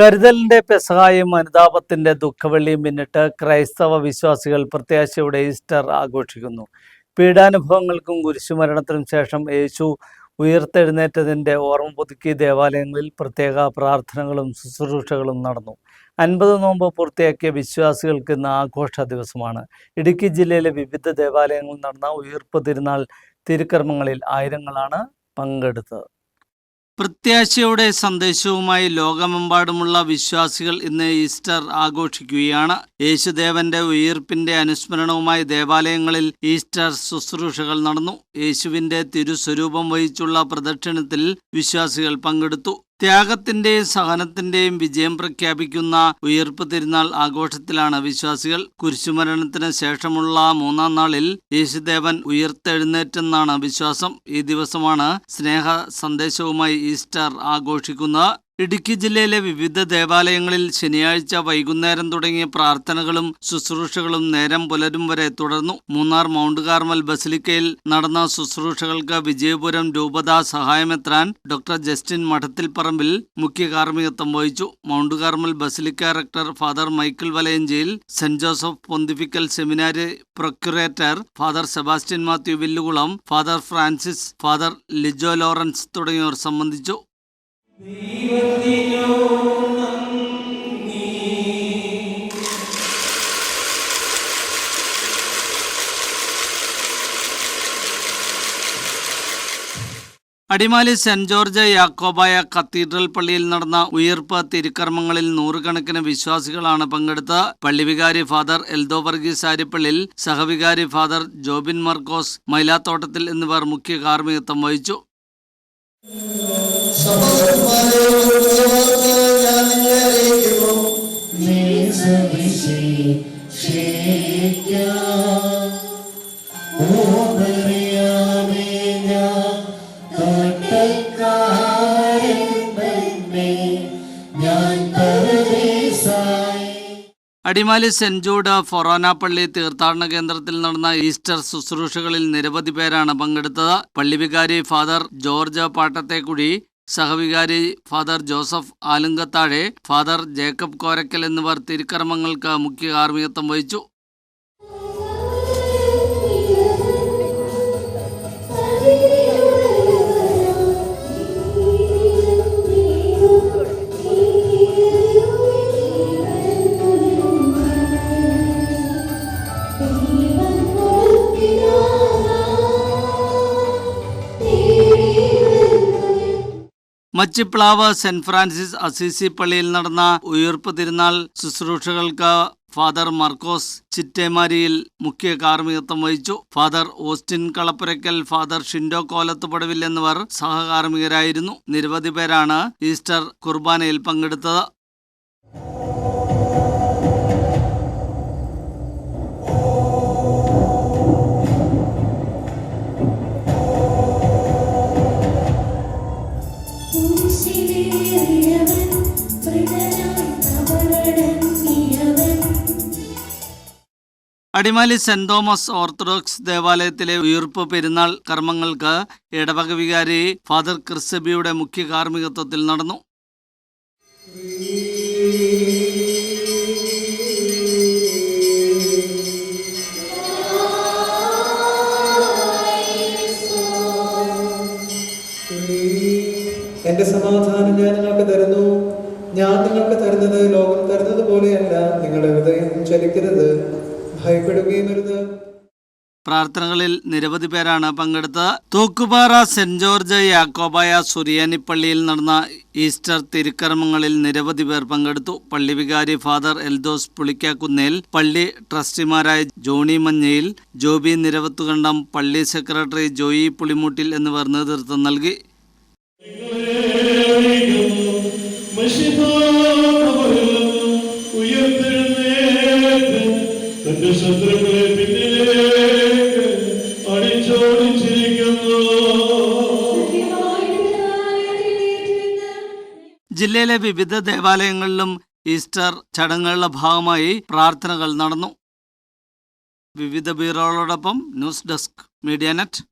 കരുതലിന്റെ പെസഹായും അനുതാപത്തിന്റെ ദുഃഖവെള്ളിയും പിന്നിട്ട് ക്രൈസ്തവ വിശ്വാസികൾ പ്രത്യാശയുടെ ഈസ്റ്റർ ആഘോഷിക്കുന്നു. പീഡാനുഭവങ്ങൾക്കും കുരിശുമരണത്തിനും ശേഷം യേശു ഉയർത്തെഴുന്നേറ്റതിന്റെ ഓർമ്മ പുതുക്കി ദേവാലയങ്ങളിൽ പ്രത്യേക പ്രാർത്ഥനകളും ശുശ്രൂഷകളും നടന്നു. അൻപത് നോമ്പ് പൂർത്തിയാക്കിയ വിശ്വാസികൾക്ക് ഇന്ന് ആഘോഷ ദിവസമാണ്. ഇടുക്കി ജില്ലയിലെ വിവിധ ദേവാലയങ്ങളിൽ നടന്ന ഉയർപ്പ് തിരുനാൾ തിരുക്കർമ്മങ്ങളിൽ ആയിരങ്ങളാണ് പങ്കെടുത്തത്. പ്രത്യാശയുടെ സന്ദേശവുമായി ലോകമെമ്പാടുമുള്ള വിശ്വാസികൾ ഇന്ന് ഈസ്റ്റർ ആഘോഷിക്കുകയാണ്. യേശുദേവന്റെ ഉയർപ്പിന്റെ അനുസ്മരണവുമായി ദേവാലയങ്ങളിൽ ഈസ്റ്റർ ശുശ്രൂഷകൾ നടന്നു. യേശുവിന്റെ തിരുസ്വരൂപം വഹിച്ചുള്ള പ്രദക്ഷിണത്തിൽ വിശ്വാസികൾ പങ്കെടുത്തു. ത്യാഗത്തിന്റെയും സഹനത്തിന്റെയും വിജയം പ്രഖ്യാപിക്കുന്ന ഉയർപ്പ് തിരുനാൾ ആഘോഷത്തിലാണ് വിശ്വാസികൾ കുരിശുമരണത്തിന് ശേഷമുള്ള മൂന്നാം നാളിൽ യേശുദേവൻ ഉയർത്തെഴുന്നേറ്റെന്നാണ് വിശ്വാസം. ഈ ദിവസമാണ് സ്നേഹ സന്ദേശവുമായി ഈസ്റ്റർ ആഘോഷിക്കുന്നത്. ഇടുക്കി ജില്ലയിലെ വിവിധ ദേവാലയങ്ങളിൽ ശനിയാഴ്ച വൈകുന്നേരം തുടങ്ങിയ പ്രാർത്ഥനകളും ശുശ്രൂഷകളും നേരം പുലരും വരെ തുടർന്നു. മൂന്നാർ മൗണ്ട് കാർമൽ ബസിലിക്കയിൽ നടന്ന ശുശ്രൂഷകൾക്ക് വിജയപുരം രൂപതാ സഹായമെത്രാൻ ഡോക്ടർ ജസ്റ്റിൻ മഠത്തിൽ പറമ്പിൽ മുഖ്യ കാർമ്മികത്വം വഹിച്ചു. Mount Carmel basilica rector father Michael Valayanchiyil saint Joseph pontifical seminary procurator father Sebastian Mathew Villukulam father Francis father Lijo Lawrence തുടങ്ങിയവർ സംബന്ധിച്ചു. Adimali saint George Yakobaya cathedral പള്ളിയിൽ നടന്ന ഉയർപ്പ് തിരുക്കർമ്മങ്ങളിൽ നൂറുകണക്കിന് വിശ്വാസികളാണ് പങ്കെടുത്ത പള്ളിവികാരി ഫാദർ എൽദോ വർഗീസ് ആരിപ്പള്ളിൽ സഹവികാരി ഫാദർ ജോബിൻ മർക്കോസ് മൈലാത്തോട്ടത്തിൽ എന്നിവർ മുഖ്യ കാർമ്മികത്വം വഹിച്ചു. சமஸ்தமாதேவ അടിമാലി സെന്റ് ജൂഡ് ഫൊറോന പള്ളി തീർത്ഥാടന കേന്ദ്രത്തിൽ നടന്ന ഈസ്റ്റർ ശുശ്രൂഷകളിൽ നിരവധി പേരാണ് പങ്കെടുത്തത്. പള്ളിവികാരി father George പാട്ടത്തെക്കുടി സഹവികാരി father Joseph Alunkathazhe father Jacob Korakkal എന്നിവർ തിരുക്കർമ്മങ്ങൾക്ക് മുഖ്യ കാർമ്മികത്വം വഹിച്ചു. മച്ചിപ്ലാവ് സെന്റ് ഫ്രാൻസിസ് അസീസി പള്ളിയിൽ നടന്ന ഉയർപ്പ് തിരുനാൾ ശുശ്രൂഷകൾക്ക് ഫാദർ മർക്കോസ് ചിറ്റേമാരിയിൽ മുഖ്യ കാർമ്മികത്വം വഹിച്ചു. Father Austin Kalapurakkal father Shindo Kolathupadavil എന്നിവർ സഹകാർമ്മികരായിരുന്നു. നിരവധി പേരാണ് ഈസ്റ്റർ കുർബാനയിൽ പങ്കെടുത്തത്. അടിമാലി സെന്റ് തോമസ് ഓർത്തഡോക്സ് ദേവാലയത്തിലെ ഉയർപ്പ് പെരുന്നാൾ കർമ്മങ്ങൾക്ക് ഇടവക വികാരി ഫാദർ ക്രിസ്സബിയുടെ മുഖ്യ കാർമ്മികത്വത്തിൽ നടന്നു. എന്റെ സമാധാനം ഞാൻ നിങ്ങൾക്ക് തരുന്നു. ഞാൻ നിങ്ങൾക്ക് തരുന്നത് ലോകം തരുന്നത് പോലെയല്ല നിങ്ങളുടെ ഹൃദയം ചലിക്കരുത് ഭയപ്പെടുകയും അരുത് പ്രാർത്ഥനകളിൽ നിരവധി പേരാണ് പങ്കെടുത്തത്. തൂക്കുപാറ സെന്റ് ജോർജ് യാക്കോബായ സുറിയാനി പള്ളിയിൽ നടന്ന ഈസ്റ്റർ തിരുക്കർമ്മങ്ങളിൽ നിരവധി പേർ പങ്കെടുത്തു. പള്ളി വികാരി ഫാദർ എൽദോസ് പുളിക്കാക്കുന്നേൽ പള്ളി ട്രസ്റ്റിമാരായ ജോണി മഞ്ഞയിൽ ജോബി നിരവത്തുകണ്ടം പള്ളി സെക്രട്ടറി ജോയി പുളിമൂട്ടിൽ എന്നിവർ നേതൃത്വം നൽകി. ജില്ലയിലെ വിവിധ ദേവാലയങ്ങളിലും ഈസ്റ്റർ ചടങ്ങുകളുടെ ഭാഗമായി പ്രാർത്ഥനകൾ നടന്നു. വിവിധ ബ്യൂറോകളോടൊപ്പം ന്യൂസ് ഡെസ്ക് മീഡിയ നെറ്റ്.